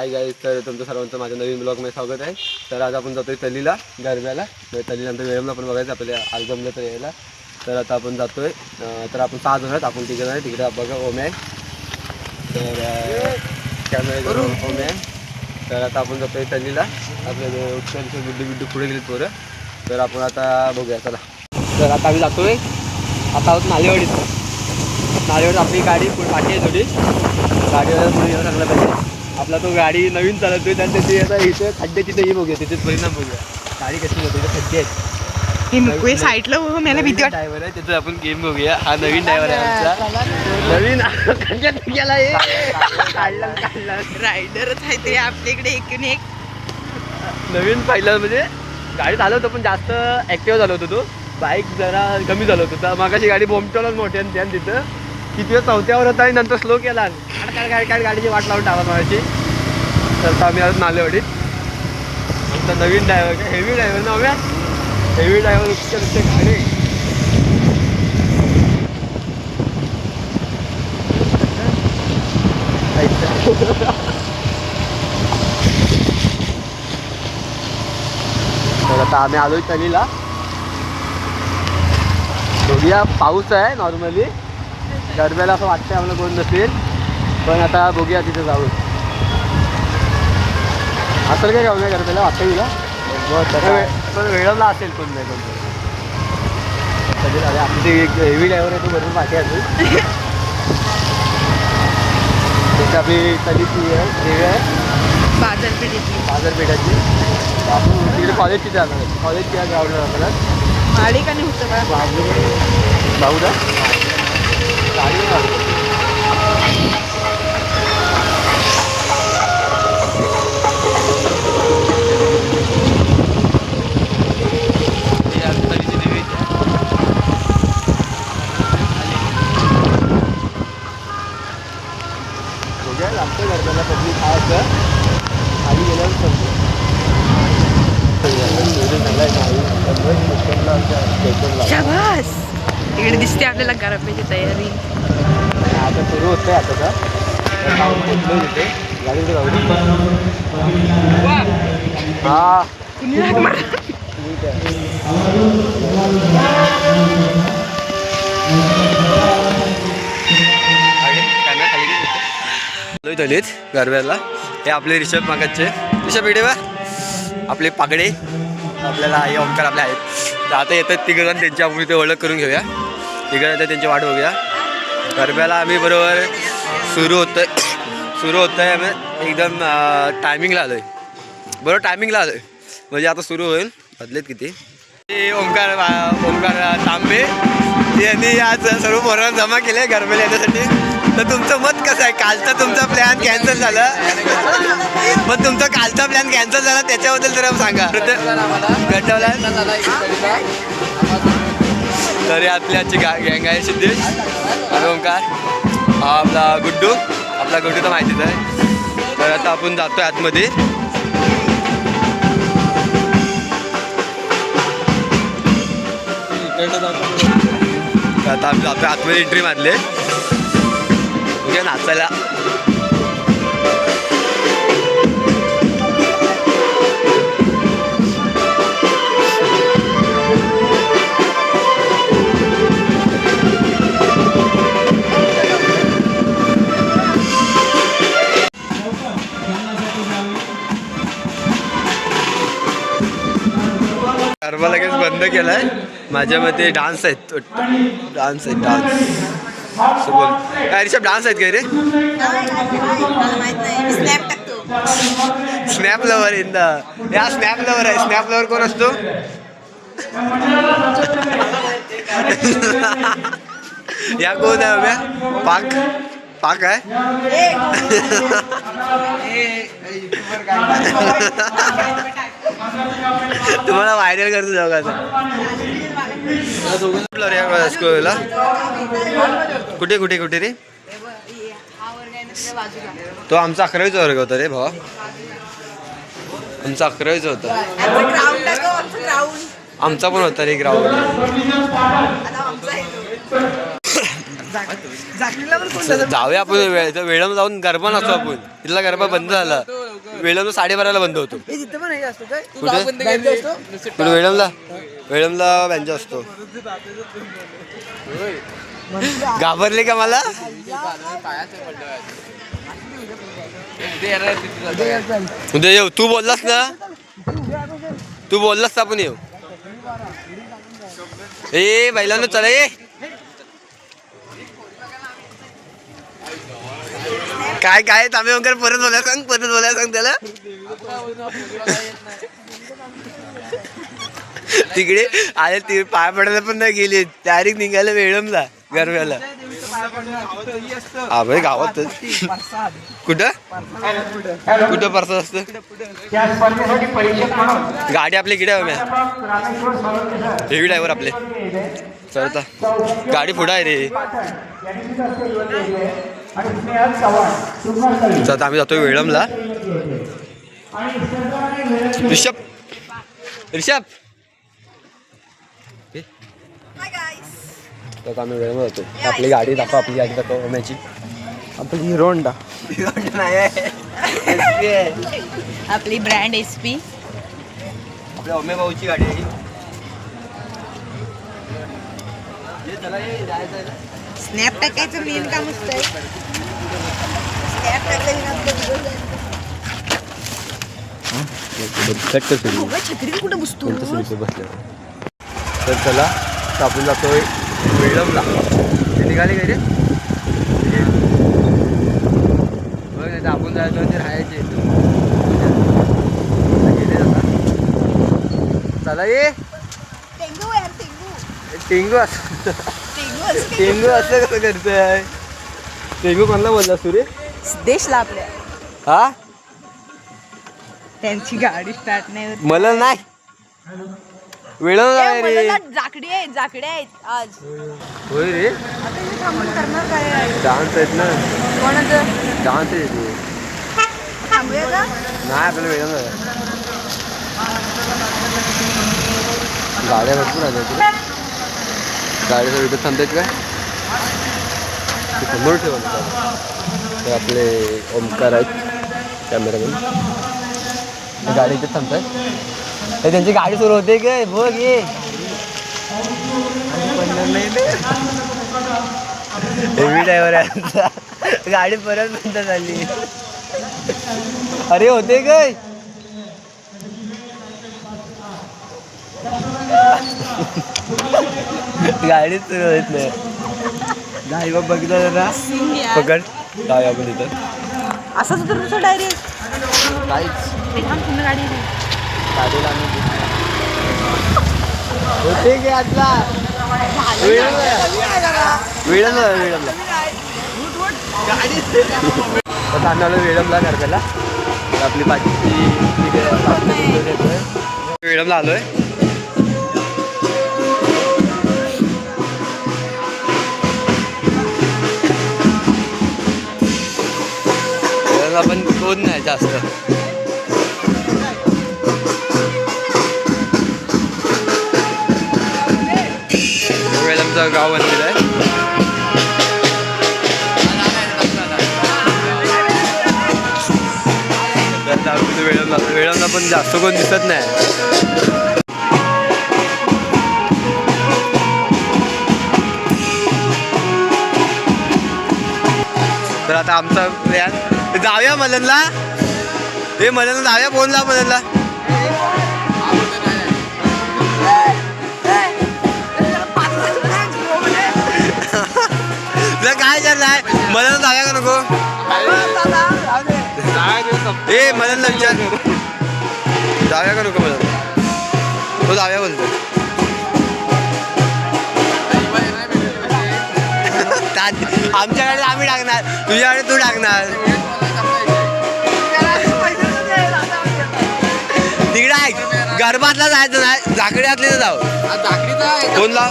Hi guys तर तुमचं सर्वांचं माझ्या नवीन ब्लॉगमध्ये स्वागत आहे. तर आज आपण जातोय तलीला गरब्याला. तर तलीनंतर वेळेला पण बघायचं आपल्याला आज जमलं तर यायला. तर आता आपण जातोय. तर आपण सहा जण आहेत. आपण तिकडे नाही तिकडे बघा ओमे आहे. तर कॅमेरा ओमे आहे. तर आता आपण जातोय तलीला. आपल्या उत्तर गुड्डू बिड्डू पुढे गेले पोरं. तर आपण आता बघूया चला. तर आता आम्ही जातोय. आता आहोत नालेवाडीत. नालेवाडीत आपली गाडी पुढे पाठी आहे थोडी. गाडीवर पुढे येऊन चांगलं पाहिजे. आपला तो गाडी नवीन चालवतोय त्याची आता इथे खड्डे तिथेही बघूया तिथेच परिणाम बघूया. गाडी कशी होते खड्डे आहेत. हे साईडला हो मला भीती वाटत ड्रायव्हर आहे त्याचं आपण गेम बघूया. हा नवीन ड्रायव्हर आहे आमचा. नवीन हे. रायडरच आहे ते आपल्या इकडे एकूण एक. नवीन पाहिलं म्हणजे गाडी चालवतो पण जास्त ॲक्टिव्ह झालो होतो तो. बाईक जरा कमी चालवतो तर मागाशी गाडी बोमटवलाच मोठ्या आणि त्यानं तिथं. किती वेळ चौथ्यावर होता आणि नंतर स्लो केला काढ काढ काढ काढ गाडीची वाट लावून टाकत मागाशी तर आम्ही आज नालेवाडीत. आमचा नवीन ड्रायव्हर हेवी ड्रायव्हर ना हव्या हेवी ड्रायव्हर नुसते नुसते गाडी. तर आता आम्ही आलोय तलीला बघूया पाऊस आहे नॉर्मली गरब्याला असं वाटतंय आम्हाला कोण नसेल पण आता बघूया तिथे जाऊ असेल काय गावल्या गरब्याला वाटतं तुला? पण वेळवला असेल कोण नाही कोण कधी झाले आपली ते एक हेवी ड्रायव्हर आहे तो बरोबर पाठी असेल त्याची आपली तलीची आहे? देवी आहे? बाजारपेठेतली. बाजारपेठाची आपण तिकडे कॉलेजची जाणार कॉलेज ग्राउंडला जाणार का होतं बा? भाऊ ना गाडी नाही बघूया ठीक आहे दलित गरब्याला हे आपले रिषभ मागाचे रिषभ इडे बा आपले पागडे. आपल्याला आई ओंकार आपले आहेत. तर आता येतात तिघ जण त्यांची आपण इथे ओळख करून घेऊया. तिघ येतात त्यांची वाट बघूया. गरब्याला आम्ही बरोबर सुरू होतं सुरू होतं आहे आम्ही. एकदम टायमिंगला आलो आहे बरोबर टायमिंगला आलोय. म्हणजे आता सुरू होईल. बदलेत किती? ओंकार ओंकार तांबे. यांनी आज सर्व पोरांना जमा केले गरबेला येण्यासाठी. तर तुमचं मत कसं आहे? कालचा तुमचा प्लॅन कॅन्सल झाला. मग तुमचा कालचा प्लॅन कॅन्सल झाला त्याच्याबद्दल जरा सांगा. गटवला तरी आपली आजची गा गँग आहे सिद्धेश आणि ओंकार. आपला गुड्डू. आपला गुड्डू तर माहितीच आहे. तर आता आपण आहे आतमध्ये. आता आम्ही आपल्या आतमध्ये एंट्री मारले म्हणजे नाचायला. गरबा लगेच बंद केलाय. माझ्या मते डान्स आहेत. डान्स आहेत डान्स. बोल. काय रिषभ डान्स आहेत काय रे? स्नॅप लवर इन द या स्नॅप लवर आहे. स्नॅप लवर कोण असतो? या कोण आहे पाक. पाक आहे? तुम्हाला व्हायरल करतो जगाचा स्कूलला कुठे कुठे कुठे रे? तो आमचा अकरावीचा वर्ग होता रे भावा. आमचा अकरावीचा होता. आमचा पण होता रे ग्राउंड जाऊया आपण वेळ जाऊन गरबा नसतो आपण. तिथला गरबा बंद झाला. वेळमला साडेबाराला बंद होतो. तिथं पण हे असतो काय? कुठे? कुठे? वेळमला वेळमला बँजा असतो. घाबरले का मला? उद्या येऊ. तू बोललास ना? तू बोललास तर आपण येऊ. ए बैलांनो चला ये काय काय? तांबे वंकर परत बोलायला सांग परत बोला सांग त्याला. तिकडे आले ती पाय पडायला पण नाही गेले. डायरेक्ट निघायला वेळमला गरव्याला. हा भाई गावातच कुठं? कुठं परत असतं? गाडी आपली किती आहे हेवी ड्रायव्हर आपले. चलता. गाडी पुढं आहे रे. चल आम्ही जातोय वेळमला. ऋषभ. ऋषभ. तर आम्ही वेळेवर होतो आपली गाडी दाखव आपली गाडी दाखव ओम्याची. आपली हिरो होंडा आपली ब्रँड एस पी आपल्या ओमे भाऊची गाडी आहे. स्नॅप टाकायचं मेन काम असतंय. स्नॅप छत्री कुठे बसतो? तर चला आपण जातोय वेळमला ते निघाले काय रे बघ नाही तर आपण जायचं ते राहायचे. गेले. चला ये. टेंगू टेंगू टेंगू असं. टेंगू असं कसं करतोय? टेंगू कोणाला बोलला सुरे देशला आपल्या. हा? त्यांची गाडी स्टार्ट नाही होत. मला नाही. वेळ नाही रे. जाकडी आहेत जाकड्या आहेत आज. होय रे. आता थांबून करणार काय डान्स आहेत ना. कोणाचं? डान्स आहे ते. थांबूया का? नाही आपल्याला वेळ नाही. गाड्या भरपूर आल्या तुला गाडीचा व्हिडिओ थांबतायत काय ते समोर ठेवा ते आपले ओमकार आहेत कॅमेरामॅन गाडी इथे थांबतायत ते त्यांची गाडी सुरू होते काय बघ ये. हेवी ड्रायव्हर आहे गाडी परत बंद झाली. अरे होते काय गाडीच होत नाही नाही बघ बघितलं जरा पकड काय आपण इथं असंच तर तुझं डायरेक्ट काहीच गाडी गाडीला होते की आतला वेळमला वेळमला आता आम्ही आलो वेळमला करताला आपली पाठीची वेळमला आलोय वेळमला पण कोण नाही जास्त. आमचं गाव बनलेलं आहे. तर आपण वेळमला वेळमला पण जास्त कोण दिसत नाही. तर आता आमचा प्लॅन जाऊया मलनला हे मलनला जाऊया फोनला मलनला तुला काय चाललंय मला जाऊया का नको? ए मला विचार जाऊया का नको मला तो जाऊया बोलतो. आमच्याकडे आम्ही टाकणार तुझ्याकडे तू टाकणार. तिकडे ऐक गरबातला जायचं नाही. झाकड्यातले जाऊ. कोण लाव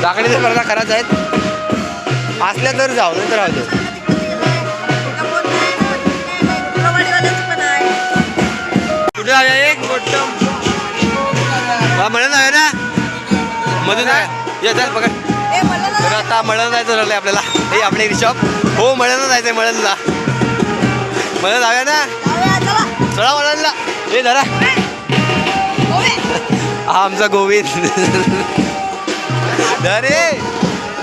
झाकड्याच्या स्पर्धा खराच आहेत. असल्या तर जाऊ नाही तर राहू दे. कुठे जाऊया एक? हा म्हणत आहे ना? मधून आहे. पकड. तर आता मळण जायचं ठरलंय आपल्याला. हे आपले रिशॉप हो मळण जायचंय मळणला मला जाऊया ना? चला. हे धरा. हा आमचा गोविंद धरे.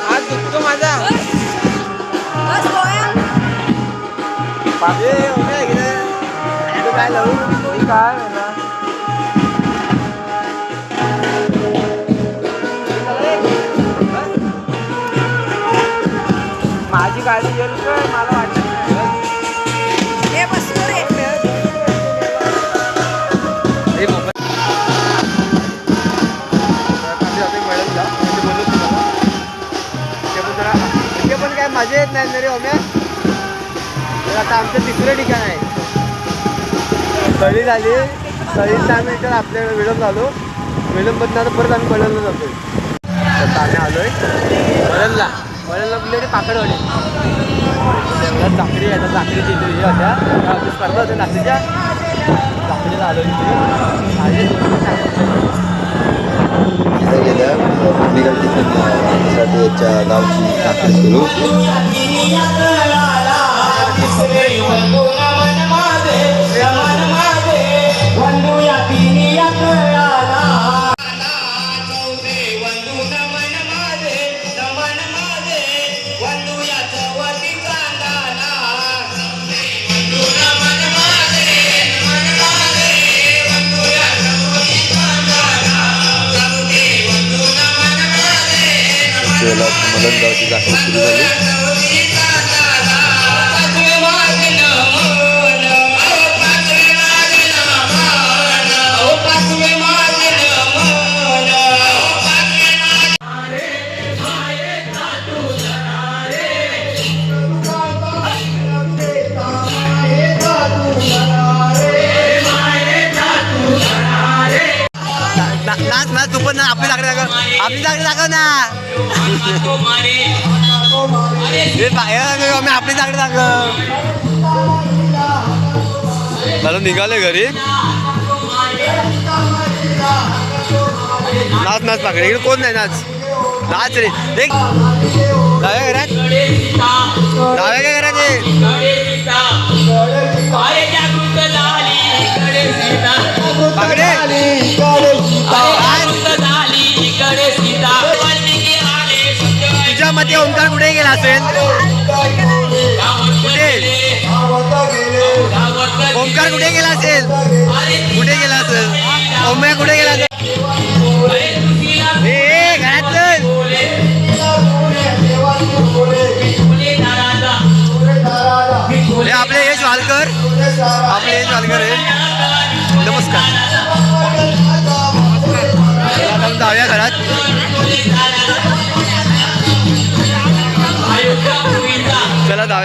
हात दुखतो माझा. काय लावू? मी काय माझी गाडी येईल काय मला आम्ही जातोय मॅडमला म्हणजे बोललो तुम्हाला ते पण जरा ते पण काय मजा येत नाही ना रे ओम्या तर आता आमचं तिसरं ठिकाण आहे. तळी झाली तळीत आम्ही इतर आपल्याकडे विलंब झालो विलंबमधनं आता परत आम्ही वळणला जातो आता आम्ही आलोय बळलला बळलला म्हणजे ते पाकडवाडी चाकरी आहे आता चाकरी तिथे हे होत्या स्पर्धा होत्या चाकरीच्या चाकरीला आलो इथे आले दोन तीन चाकरी. इथे गेल्या निघाली साठी गावची साखर सुरू त्याला मदन गावची सुरू झाली नाच नाच तू पण ना आपली लागली दाखव आपली लागली दाखव ना. आम्ही आपली चांगली चांगलं मला निघाले घरी नाच नाच पाकडे इकडे कोण नाही नाच नाच रे देख डाव्या घरात डाव्या काय घरात पाकडे ओंकार कुठे गेला असेल? कुठे? ओंकार कुठे गेला असेल? कुठे गेला असेल? ओम्या कुठे गेला असेल? आपले यश वालकर. आपले यश वालकर नमस्कार. आपण जाऊया घरात.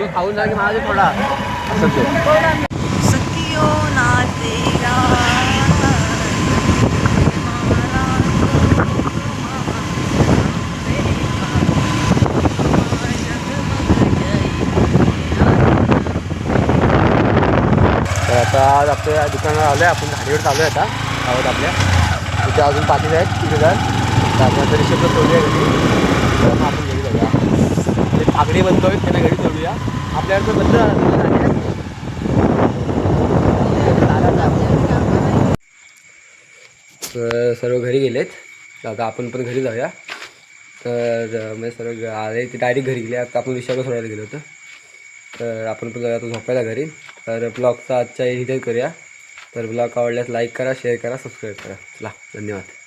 दादा खाऊन जा की माझा थोडा असं ते. सखियो ना तेरा तर आता आज आपल्या दुकानावर आलो आहे आपण गाडीवर चालू आहे आता. आहोत आपल्या. तिथे अजून पाटील आहेत तिथे जात तर आपण आता रिसेप्शन सोडूया घरी तर मग आपण घरी बंद होईल त्यांना घरी सोडूया. आपल्याकडचं बंद तर सर्व घरी गेलेत. आता आपण पण घरी जाऊया. तर म्हणजे सर्व आले ते डायरेक्ट घरी गेले. आता आपण विशाखा सोडायला गेलो होतो. तर आपण पण जाऊया आता झोपायला घरी. तर ब्लॉगचा आजच्या इथे करूया. तर ब्लॉग आवडल्यास लाईक करा शेअर करा सबस्क्राईब करा. चला धन्यवाद.